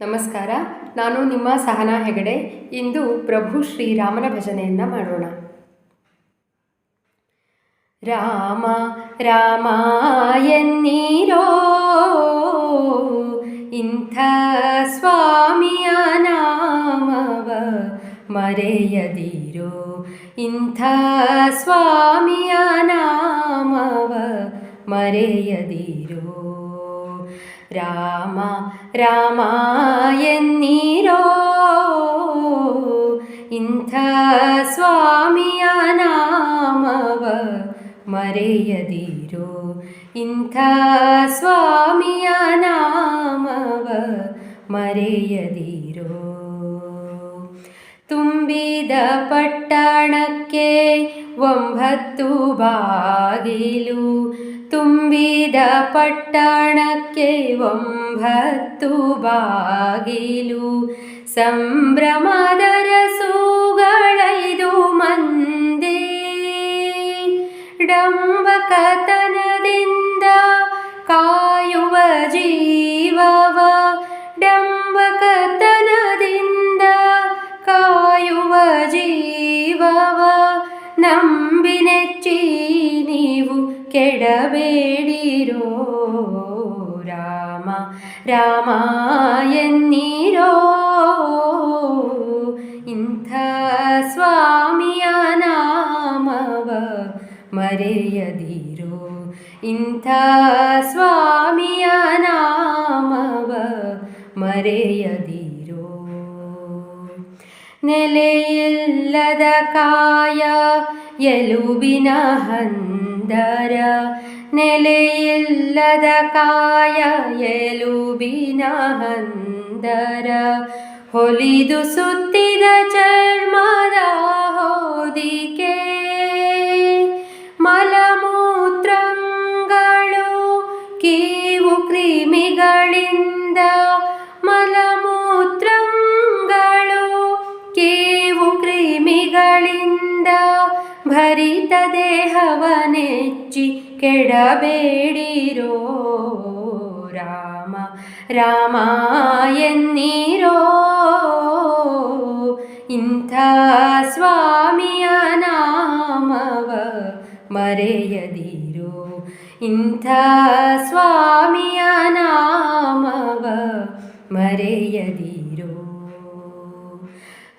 ನಮಸ್ಕಾರ, ನಾನು ನಿಮ್ಮ ಸಹನಾ ಹೆಗಡೆ. ಇಂದು ಪ್ರಭು ಶ್ರೀರಾಮನ ಭಜನೆಯನ್ನು ಮಾಡೋಣ. ರಾಮ ರಾಮ, ಎನ್ನೀರೋ. ಇಂಥ ಸ್ವಾಮಿಯ ನಾಮವ ಮರೆಯದಿರೋ. ಇಂಥ ಸ್ವಾಮಿಯ ನಾಮವ ಮರೆಯದಿರೋ. राम रामायणीरो इन्थ स्वामी अनाम मरयदिरो। इन्थ स्वामियानामव मरयदिरो। ತುಂಬಿದ ಪಟ್ಟಣಕ್ಕೆ ಒಂಬತ್ತು ಬಾಗಿಲು. ತುಂಬಿದ ಪಟ್ಟಣಕ್ಕೆ ಒಂಬತ್ತು ಬಾಗಿಲು. ಸಂಭ್ರಮದರ ಸೂಗಳೈದು ಮಂದಿ. ಡಂಬಕತನದಿಂದ ಕೆಡಬೇಡಿರೋ ರಾಮ ರಾಮ ಎನ್ನಿರೋ ಇಂಥ ಸ್ವಾಮಿಯ ನಾಮವ ಮರೆಯದಿರೋ ಇಂಥ ಸ್ವಾಮಿಯ ನಾಮವ ಮರೆಯದಿರೋ. ನೆಲೆಯಿಲ್ಲದ ಕಾಯ, ಎಲುಬಿನ ಹಂದರ ನೆಲೆಯಿಲ್ಲದ ಕಾಯ ಎಲುಬಿನ ಹಂದರ. ಹೊಲಿದು ಸುತ್ತಿದ ಚರ್ಮದ ಹೋದಿಕೆ ಮಲಮೂತ್ರಗಳು ಕೀವು ಕ್ರಿಮಿಗಳಿಂದ ಭರಿತ ದೇಹವನೆಚ್ಚಿ ಕೆಡಬೇಡಿರೋ ರಾಮ ರಾಮ ಎನ್ನೀರೋ ಇಂಥ ಸ್ವಾಮಿಯ ನಾಮವ ಮರೆಯದಿರೋ ಇಂಥ ಸ್ವಾಮಿಯ ನಾಮವ ಮರೆಯದಿರೋ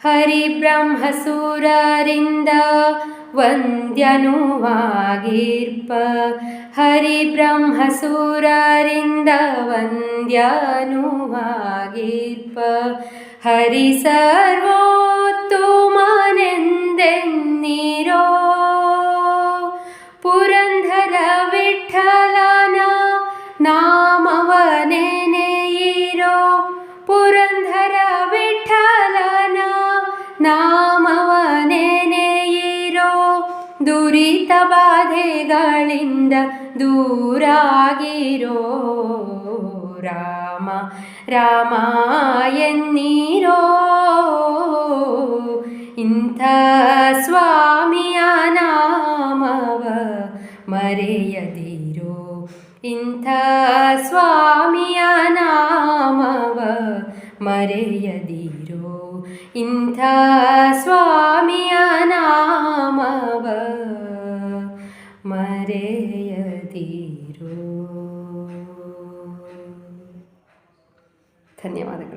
ಹರಿಬ್ರಹ್ಮಸೂರರಿಂದ वन्द्यनुवागीर्प। हरिब्रह्मसुररिन्दवन्द्यनुवागीर्प हरि सर्वोमनिन्दे नीरो पुरन्धरविठलना नामवनेरो पुरन्धर ಬಾಧೆಗಳಿಂದ ದೂರಾಗಿರೋ ರಾಮ ರಾಮ ಎನ್ನೀರೋ ಇಂಥ ಸ್ವಾಮಿಯ ನಾಮವ ಮರೆಯದಿರೋ ಇಂಥ ಸ್ವಾಮಿಯ ನಾಮವ ಮರೆಯದಿರೋ ಇಂಥ ಸ್ವಾಮಿಯ ನಾಮವ മരയതീരോ. ധന്യവാദങ്ങൾ.